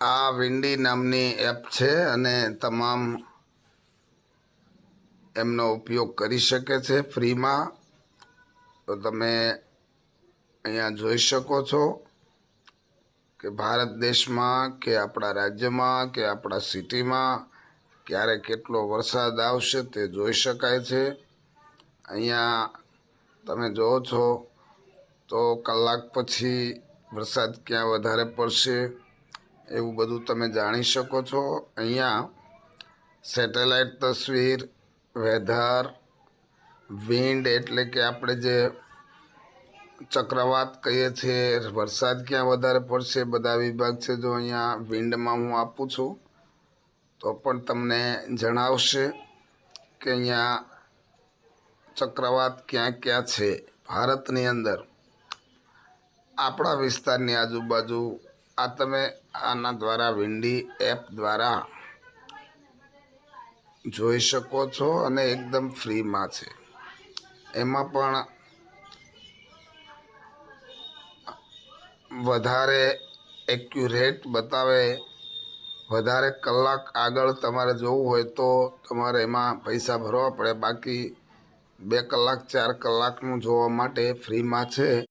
આ વિન્ડી નામની એપ છે અને તમામ એમનો ઉપયોગ કરી શકે છે ફ્રીમાં. તો તમે અહીંયા જોઈ શકો છો કે ભારત દેશમાં, કે આપણા રાજ્યમાં, કે આપણા સિટીમાં ક્યારે કેટલો વરસાદ આવશે તે જોઈ શકાય છે. અહીંયા તમે જુઓ છો તો કલાક પછી વરસાદ ક્યાં વધારે પડશે? એવું બધું તમે જાણી શકો છો. અહીંયા સેટેલાઇટ તસવીર, વેધર, વિન્ડ એટલે કે આપણે જે ચક્રવાત કહીએ છીએ, વરસાદ ક્યાં વધારે પડશે, બધા વિભાગ છે જો અહીંયા વિન્ડમાં હું આપું છું, તો પણ તમને જણાવશે કે અહીંયા ચક્રવાત ક્યાં ક્યાં છે ભારતની અંદર. આપણા વિસ્તારની આજુબાજુ આ તમે આના દ્વારા વિન્ડી એપ દ્વારા જોઈ શકો છો અને એકદમ ફ્રીમાં છે. એમાં પણ વધારે એક્યુરેટ બતાવે, વધારે કલાક આગળ તમારે જોવું હોય તો તમારે એમાં પૈસા ભરવા પડે. બાકી બે કલાક, ચાર કલાકનું જોવા માટે ફ્રીમાં છે.